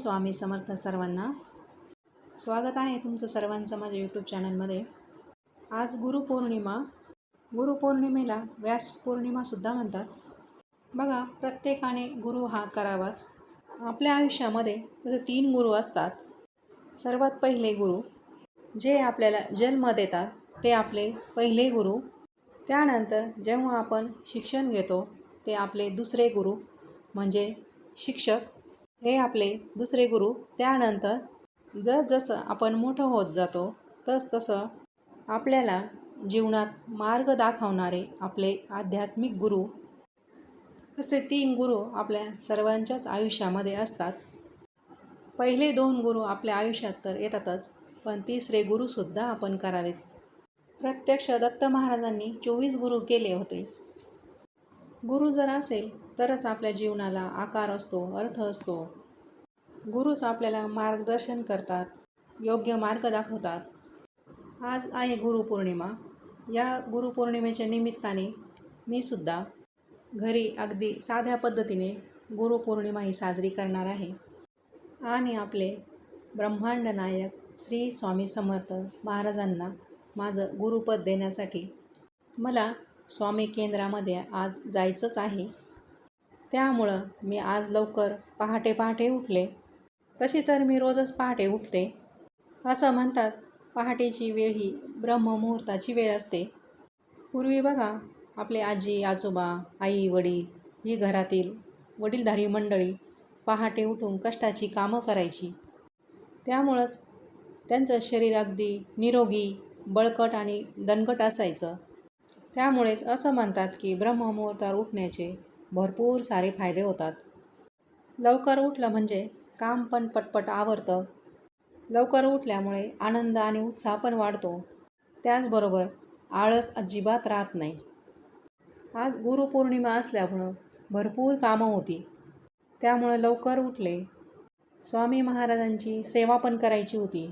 स्वामी समर्थ सर्वांना स्वागत आहे तुमचं सर्वांचं माझ्या यूट्यूब चॅनलमध्ये आज गुरुपौर्णिमा. गुरुपौर्णिमेला व्यास पौर्णिमासुद्धा म्हणतात. बघा प्रत्येकाने गुरु हा करावाच. आपल्या आयुष्यामध्ये तसे तीन गुरु असतात सर्वात पहिले गुरु जे आपल्याला जन्म देतात ते आपले पहिले गुरु. त्यानंतर जेव्हा आपण शिक्षण घेतो ते आपले दुसरे गुरु म्हणजे शिक्षक. हे आपले दुसरे गुरु. त्यानंतर जसजसं आपण मोठं होत जातो तसतसं आपल्याला जीवनात मार्ग दाखवणारे आपले आध्यात्मिक गुरु असे तीन गुरु आपल्या सर्वांच्याच आयुष्यामध्ये असतात. पहिले दोन गुरु आपल्या आयुष्यात तर येतातच पण तिसरे गुरुसुद्धा आपण करावेत. प्रत्यक्ष दत्त महाराजांनी चोवीस गुरु केले होते. गुरु जर असेल तरच आपल्या जीवनाला आकार असतो अर्थ असतो. गुरुच आपल्याला मार्गदर्शन करतात योग्य मार्ग दाखवतात. आज आहे गुरुपौर्णिमा या गुरुपौर्णिमेच्या निमित्ताने मी सुद्धा घरी अगदी साध्या पद्धतीने गुरुपौर्णिमा ही साजरी करणार आहे. आणि आपले ब्रह्मांड नायक श्री स्वामी समर्थ महाराजांना माझं गुरुपद देण्यासाठी मला स्वामी केंद्रामध्ये आज जायचंच आहे. त्यामुळं मी आज लवकर पहाटे पहाटे उठले. तशी तर मी रोजच पहाटे उठते. असं म्हणतात पहाटेची वेळ ही ब्रह्ममुहूर्ताची वेळ असते. पूर्वी बघा आपले आजी आजोबा आई वडील ही घरातील वडीलधारी मंडळी पहाटे उठून कष्टाची कामं करायची. त्यामुळंच त्यांचं शरीर अगदी निरोगी बळकट आणि दणकट असायचं. त्यामुळेच असं म्हणतात की ब्रह्ममुहूर्तावर उठण्याचे भरपूर सारे फायदे होतात. लवकर उठलं म्हणजे काम पण पटपट आवरतं. लवकर उठल्यामुळे आनंद आणि उत्साह पण वाढतो. त्याचबरोबर आळस अजिबात राहत नाही. आज गुरुपौर्णिमा असल्यामुळं भरपूर कामं होती. त्यामुळं लवकर उठले. स्वामी महाराजांची सेवा पण करायची होती.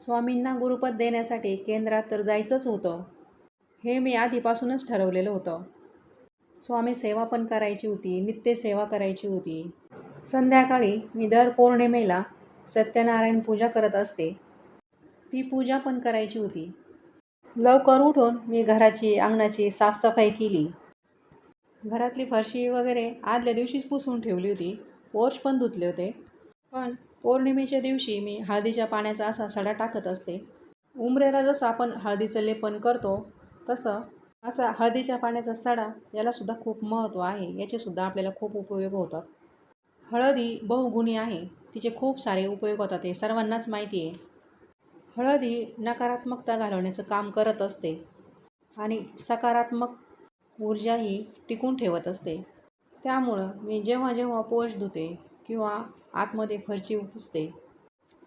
स्वामींना गुरुपद देण्यासाठी केंद्रात तर जायचंच होतं. हे मी आधीपासूनच ठरवलेलं होतं. स्वामी सेवा पण करायची होती नित्यसेवा करायची होती. संध्याकाळी मी दर पौर्णिमेला सत्यनारायण पूजा करत असते. ती पूजा पण करायची होती. लवकर उठून मी घराची अंगणाची साफसफाई केली. घरातली फरशी वगैरे आदल्या दिवशीच पुसून ठेवली होती. पोर्च पण धुतले होते. पण पौर्णिमेच्या दिवशी मी हळदीच्या पाण्याचा असा सडा टाकत असते. उंबऱ्याला जसं आपण हळदीचं लेपन करतो तसं असा हळदीच्या पाण्याचा सडा यालासुद्धा खूप महत्त्व आहे. याचेसुद्धा आपल्याला खूप उपयोग होतात. हळद ही बहुगुणी आहे. तिचे खूप सारे उपयोग होतात हे सर्वांनाच माहिती आहे. हळद ही नकारात्मकता घालवण्याचं काम करत असते आणि सकारात्मक ऊर्जा ही टिकून ठेवत असते. त्यामुळं मी जेव्हा जेव्हा पोष धुते किंवा आतमध्ये फरची पुसते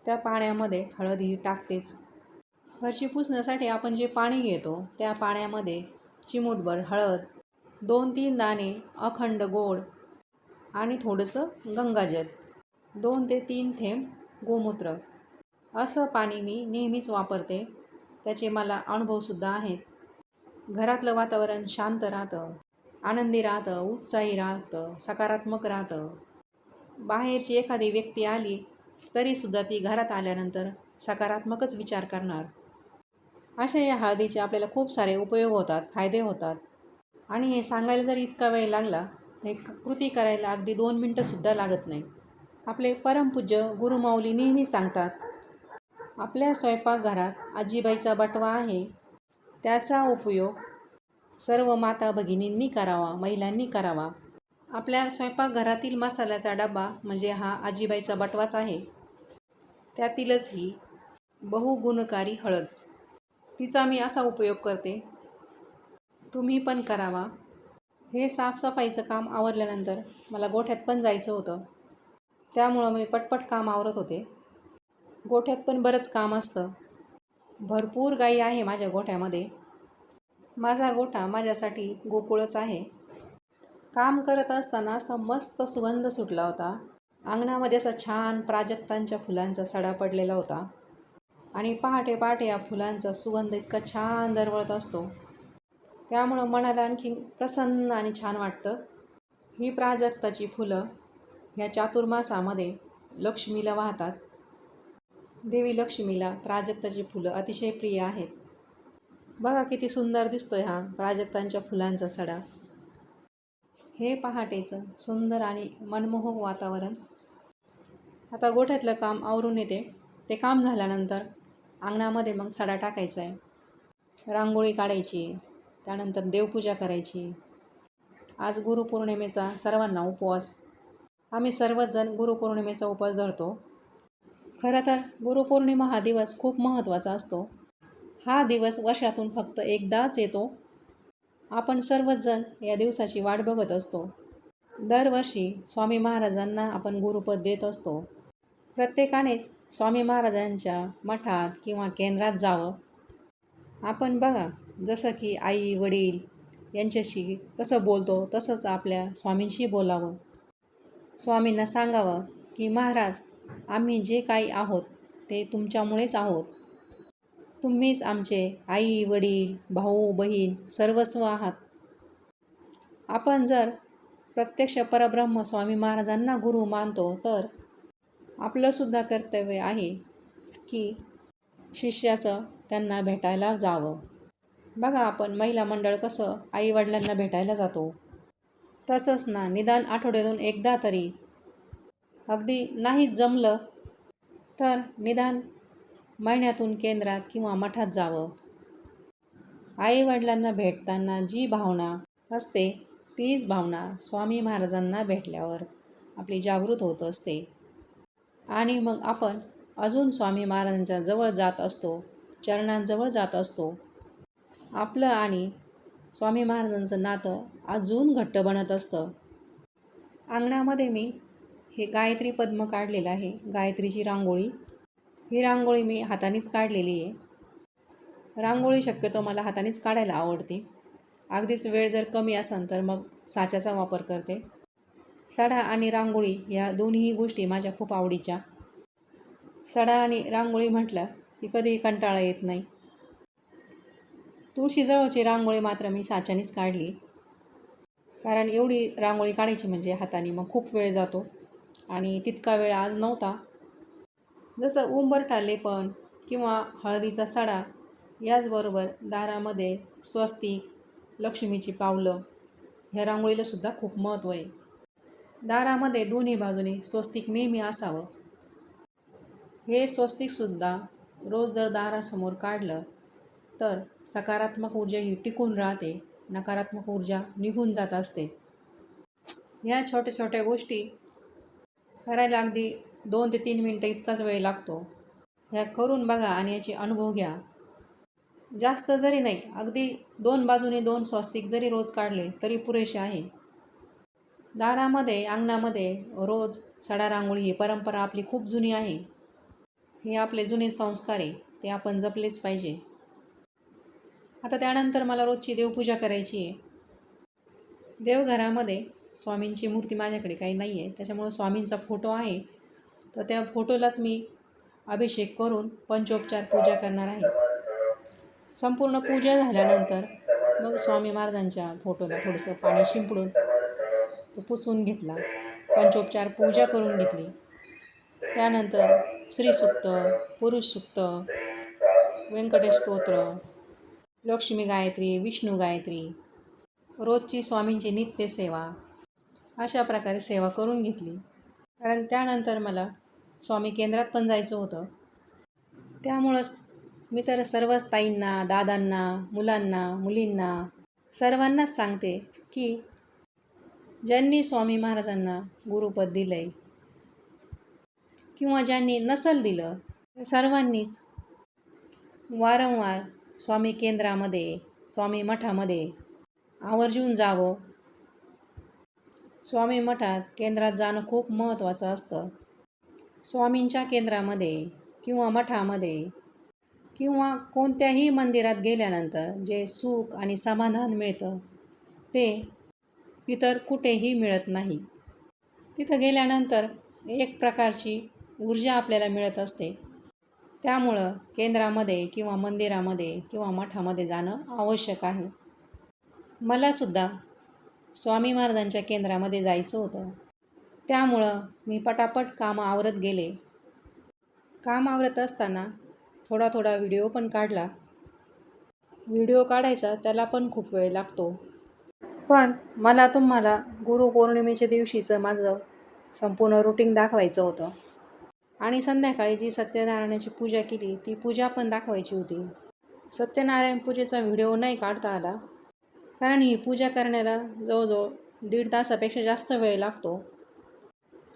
त्या पाण्यामध्ये हळदी ही टाकतेच. फरशी पुसण्यासाठी आपण जे पाणी घेतो त्या पाण्यामध्ये चिमूटभर हळद दोन तीन दाणे अखंड गोड आणि थोडंसं गंगाजल दोन ते तीन थेंब गोमूत्र. असं पाणी मी नेहमीच वापरते. त्याचे मला अनुभवसुद्धा आहेत. घरातलं वातावरण शांत राहतं आनंदी राहतं उत्साही राहतं सकारात्मक राहतं. बाहेरची एखादी व्यक्ती आली तरीसुद्धा ती घरात आल्यानंतर सकारात्मकच विचार करणार. अशा या हळदीचे आपल्याला खूप सारे उपयोग होतात फायदे होतात. आणि हे सांगायला जर इतका वेळ लागला हे कृती करायला अगदी दोन मिनटंसुद्धा लागत नाही. आपले परमपूज्य गुरुमाऊली नेहमी सांगतात आपल्या स्वयंपाकघरात आजीबाईचा बटवा आहे. त्याचा उपयोग सर्व माता भगिनींनी करावा महिलांनी करावा. आपल्या स्वयंपाकघरातील मसाल्याचा डबा म्हणजे हा आजीबाईचा बटवाच आहे. त्यातीलच ही बहुगुणकारी हळद. तिचा मी असा उपयोग करते. तुम्ही पण करावा. हे साफसफाईचं काम आवरल्यानंतर मला गोठ्यात पण जायचं होतं. त्यामुळं मी पटपट काम आवरत होते. गोठ्यात पण बरंच काम असतं. भरपूर गाई आहे माझ्या गोठ्यामध्ये. माझा गोठा माझ्यासाठी गोकुळच आहे. काम करत असताना असा मस्त सुगंध सुटला होता. अंगणामध्ये असा छान प्राजक्तांच्या फुलांचा सडा पडलेला होता. आणि पहाटे पहाटे या फुलांचा सुगंध इतका छान दरवळत असतो. त्यामुळं मनाला आणखीन प्रसन्न आणि छान वाटतं. ही प्राजक्ताची फुलं ह्या चातुर्मासामध्ये लक्ष्मीला वाहतात. देवी लक्ष्मीला प्राजक्ताची फुलं अतिशय प्रिय आहेत. बघा किती सुंदर दिसतोय हा प्राजक्तांच्या फुलांचा सडा. हे पहाटेचं सुंदर आणि मनमोहक वातावरण. आता गोठ्यातलं काम आवरून येते. ते काम झाल्यानंतर अंगणामध्ये मग सडा टाकायचा आहे रांगोळी काढायची त्यानंतर देवपूजा करायची. आज गुरुपौर्णिमेचा सर्वांना उपवास. आम्ही सर्वजण गुरुपौर्णिमेचा उपवास धरतो. खरं तर गुरुपौर्णिमा हा दिवस खूप महत्त्वाचा असतो. हा दिवस वर्षातून फक्त एकदाच येतो. आपण सर्वचजण या दिवसाची वाट बघत असतो. दरवर्षी स्वामी महाराजांना आपण गुरुपद देत असतो. प्रत्येकानेच स्वामी महाराजांच्या मठात किंवा केंद्रात जावं. आपण बघा जसं की आई वडील यांच्याशी कसं बोलतो तसंच आपल्या स्वामींशी बोलावं. स्वामींना सांगावं की महाराज आम्ही जे काही आहोत ते तुमच्यामुळेच आहोत. तुम्हीच आमचे आई वडील भाऊ बहीण सर्वस्व आहात. आपण जर प्रत्यक्ष परब्रह्म स्वामी महाराजांना गुरु मानतो तर आपलंसुद्धा कर्तव्य आहे की शिष्याचं त्यांना भेटायला जावं. बघा आपण महिला मंडळ कसं आईवडिलांना भेटायला जातो. तसंच ना निदान आठवड्यातून एकदा तरी. अगदी नाही जमलं तर निदान महिन्यातून केंद्रात किंवा मठात जावं. आईवडिलांना भेटताना जी भावना असते तीच भावना स्वामी महाराजांना भेटल्यावर आपली जागृत होत असते. आणि मग आपण अजून स्वामी महाराजांच्या जवळ जात असतो चरणांजवळ जात असतो. आपलं आणि स्वामी महाराजांचं नातं अजून घट्ट बनत असतं. अंगणामध्ये मी हे गायत्री पद्म काढलेलं आहे गायत्रीची रांगोळी. ही रांगोळी मी हातानेच काढलेली आहे. रांगोळी शक्यतो मला हातानेच काढायला आवडते. अगदीच वेळ जर कमी असेल तर मग साच्याचा वापर करते. सडा आणि रांगोळी या दोन्ही गोष्टी माझ्या खूप आवडीच्या. सडा आणि रांगोळी म्हटलं की कधी कंटाळा येत नाही. तुळशीजवळची रांगोळी मात्र मी साच्यानेच काढली. कारण एवढी रांगोळी काढायची म्हणजे हाताने मग खूप वेळ जातो. आणि तितका वेळ आज नव्हता. जसं उंबरठा लेपण किंवा हळदीचा सडा याचबरोबर दारामध्ये स्वस्तिक लक्ष्मीची पावलं ह्या रांगोळीलासुद्धा खूप महत्त्व आहे. दारामध्ये दोन्ही बाजूने स्वस्तिक नेहमी असावं. हे स्वस्तिकसुद्धा रोज जर दारासमोर काढलं तर सकारात्मक ऊर्जा ही टिकून राहते नकारात्मक ऊर्जा निघून जात असते. ह्या छोट्या छोट्या गोष्टी करायला अगदी दोन ते तीन मिनटं इतकाच वेळ लागतो. ह्या करून बघा आणि याची अनुभव घ्या. जास्त जरी नाही अगदी दोन बाजूने दोन स्वस्तिक जरी रोज काढले तरी पुरेसे आहे. दारामध्ये अंगणामध्ये रोज सडा रांगोळी ही परंपरा आपली खूप जुनी आहे. हे आपले जुने संस्कार आहे ते आपण जपलेच पाहिजे. आता त्यानंतर मला रोजची देवपूजा करायची आहे. देवघरामध्ये स्वामींची मूर्ती माझ्याकडे काही नाही आहे त्याच्यामुळं स्वामींचा फोटो आहे. तर त्या फोटोलाच मी अभिषेक करून पंचोपचार पूजा करणार आहे. संपूर्ण पूजा झाल्यानंतर मग स्वामी महाराजांच्या फोटोला थोडंसं पाणी शिंपडून तो पुसून घेतला. पंचोपचार पूजा करून घेतली. त्यानंतर श्रीसुक्त पुरुषसुक्त व्यंकटेश स्तोत्र लक्ष्मी गायत्री विष्णू गायत्री रोजची स्वामींची नित्यसेवा अशा प्रकारे सेवा करून घेतली. कारण त्यानंतर मला स्वामी केंद्रात पण जायचं होतं. त्यामुळंच मी तर सर्वच ताईंना दादांना मुलांना मुलींना सर्वांनाच सांगते की ज्यांनी स्वामी महाराजांना गुरुपद दिलं आहे किंवा ज्यांनी नसल दिलं त्या सर्वांनीच वारंवार स्वामी केंद्रामध्ये स्वामी मठामध्ये आवर्जून जावं. स्वामी मठात केंद्रात जाणं खूप महत्त्वाचं असतं. स्वामींच्या केंद्रामध्ये किंवा मठामध्ये किंवा कोणत्याही मंदिरात गेल्यानंतर जे सुख आणि समाधान मिळतं ते इतर कुठेही मिळत नाही. तिथं गेल्यानंतर एक प्रकारची ऊर्जा आपल्याला मिळत असते. त्यामुळं केंद्रामध्ये किंवा मंदिरामध्ये किंवा मठामध्ये जाणं आवश्यक आहे. मलासुद्धा स्वामी महाराजांच्या केंद्रामध्ये जायचं होतं. त्यामुळं मी पटापट कामं आवरत गेले. काम आवरत असताना थोडा थोडा व्हिडिओ पण काढला. व्हिडिओ काढायचा त्याला पण खूप वेळ लागतो. पण मला तुम्हाला गुरुपौर्णिमेच्या दिवशीचं माझं संपूर्ण रुटीन दाखवायचं होतं. आणि संध्याकाळी जी सत्यनारायणाची पूजा केली ती पूजा पण दाखवायची होती. सत्यनारायण पूजेचा व्हिडिओ नाही काढता आला. कारण ही पूजा करण्याला जवळजवळ दीड तासापेक्षा जास्त वेळ लागतो.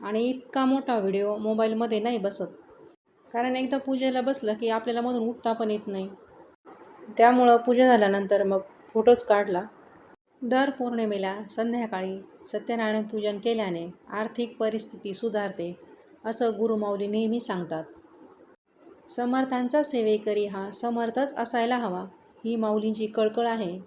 आणि इतका मोठा व्हिडिओ मोबाईलमध्ये नाही बसत. कारण एकदा पूजेला बसलं की आपल्याला मधून उठता पण येत नाही. त्यामुळं पूजा झाल्यानंतर मग फोटोच काढला. दर पौर्णिमेला संध्याकाळी सत्यनारायण पूजन केल्याने आर्थिक परिस्थिती सुधारते असं गुरुमाऊली नेहमी सांगतात. समर्थांचा सेवेकरी हा समर्थच असायला हवा ही माऊलींची कळकळ आहे.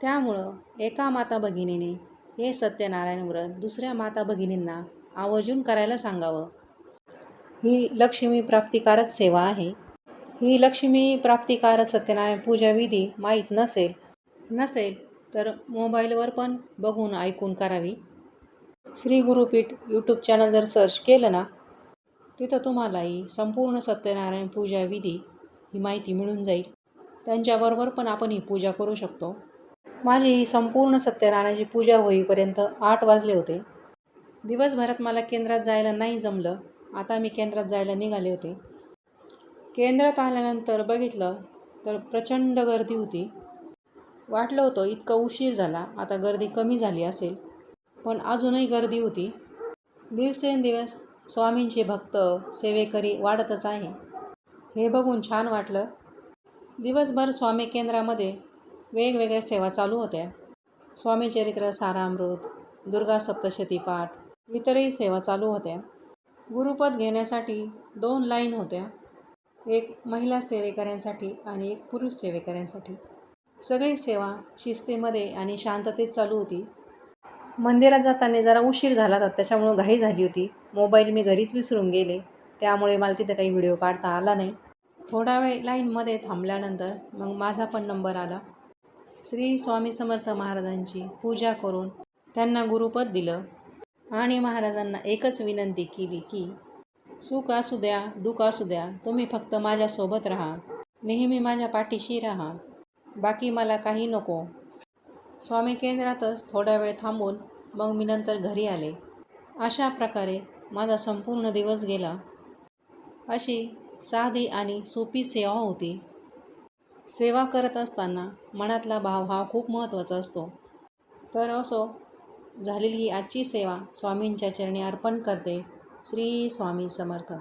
त्यामुळं एका माता भगिनीने हे सत्यनारायण व्रत दुसऱ्या माता भगिनींना आवर्जून करायला सांगावं. ही लक्ष्मी प्राप्तिकारक सेवा आहे. ही लक्ष्मी प्राप्तिकारक सत्यनारायण पूजा विधी माहीत नसेल नसेल तर मोबाईलवर पण बघून ऐकून करावी. श्री गुरुपीठ यूट्यूब चॅनल जर सर्च केलं ना तिथं तुम्हालाही संपूर्ण सत्यनारायण पूजा विधी ही माहिती मिळून जाईल. त्यांच्याबरोबर पण आपण ही पूजा करू शकतो. माझी ही संपूर्ण सत्यनारायणाची पूजा होईपर्यंत आठ वाजले होते. दिवसभरात मला केंद्रात जायला नाही जमलं. आता मी केंद्रात जायला निघाले होते. केंद्रात आल्यानंतर बघितलं तर प्रचंड गर्दी होती. वाटलं होतं इतकं उशीर झाला आता गर्दी कमी झाली असेल. पण अजूनही गर्दी होती. दिवसेंदिवस स्वामींचे भक्त सेवेकरी वाढतच आहे. हे बघून छान वाटलं. दिवसभर स्वामी केंद्रामध्ये वेगवेगळ्या सेवा चालू होत्या. स्वामी चरित्र सारामृत दुर्गा सप्तशती पाठ इतरही सेवा चालू होत्या. गुरुपद घेण्यासाठी दोन लाईन होत्या. एक महिला सेवेकऱ्यांसाठी आणि एक पुरुष सेवेकऱ्यांसाठी. सगळी सेवा शिस्तीमध्ये आणि शांततेत चालू होती. मंदिरात जाताना जरा उशीर झाला तर त्याच्यामुळं घाई झाली होती. मोबाईल मी घरीच विसरून गेले. त्यामुळे मला तिथं काही व्हिडिओ काढता आला नाही. थोडा वेळ लाईनमध्ये थांबल्यानंतर मग माझा पण नंबर आला. श्री स्वामी समर्थ महाराजांची पूजा करून त्यांना गुरुपद दिलं आणि महाराजांना एकच विनंती केली की सुख असू द्या दुःख असू द्या तुम्ही फक्त माझ्यासोबत राहा. नेहमी माझ्या पाठीशी राहा. बाकी मला काही नको. स्वामी केंद्रातच थोडा वेळ थांबून मग मी नंतर घरी आले. अशा प्रकारे माझा संपूर्ण दिवस गेला. अशी साधी आणि सोपी सेवा होती. सेवा करत असताना मनातला भाव हा खूप महत्त्वाचा असतो. तर असो झालेली ही आजची सेवा स्वामींच्या चरणी अर्पण करते. श्री स्वामी समर्थ.